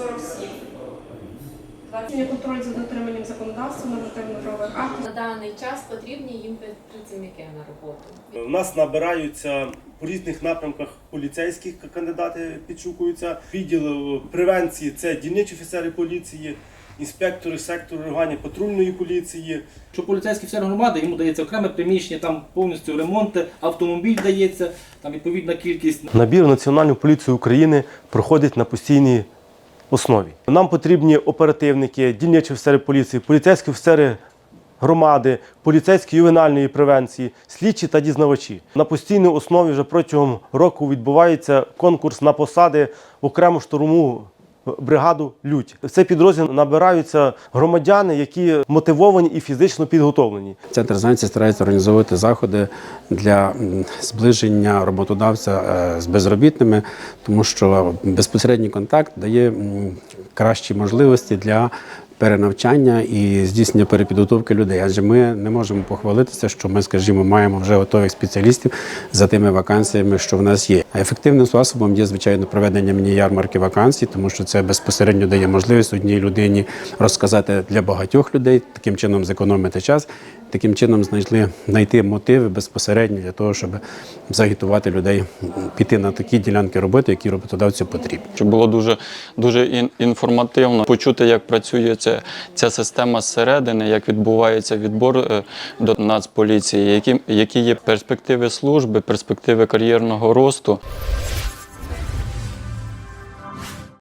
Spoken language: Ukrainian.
47. Є контроль за дотриманням законодавства, нормативно-правових актів. На даний час потрібні їм працівники на роботу. У нас набираються по різних напрямках поліцейських кандидати підшукуються. Відділ е, превенції це дільничі офіцери поліції, інспектори сектору реагування патрульної поліції. Що поліцейський офіцер громади, йому дається окреме приміщення, там повністю ремонти, автомобіль дається, там відповідна кількість. Набір в Національну поліцію України проходить на постійній основі. Нам потрібні оперативники, дільничі офіцери поліції, поліцейські офіцери громади, поліцейські ювенальної превенції, слідчі та дізнавачі. На постійній основі вже протягом року відбувається конкурс на посади в окрему штурмову бригаду Лють. Цей підрозділ набираються громадяни, які мотивовані і фізично підготовлені. Центр зайнятості старається організовувати заходи для зближення роботодавця е, з безробітними, тому що безпосередній контакт дає кращі можливості для перенавчання і здійснення перепідготовки людей. Адже ми не можемо похвалитися, що ми, скажімо, маємо вже готових спеціалістів за тими вакансіями, що в нас є. А ефективним способом є звичайно проведення мені ярмарки вакансій, тому що це безпосередньо дає можливість одній людині розказати для багатьох людей, таким чином зекономити час. Таким чином знайшли знайти мотиви безпосередньо для того, щоб загітувати людей піти на такі ділянки роботи, які роботодавцю потрібні. Що було дуже, дуже інформативно почути, як працює ця, ця система зсередини, як відбувається відбор е, до Нацполіції, які, які є перспективи служби, перспективи кар'єрного росту.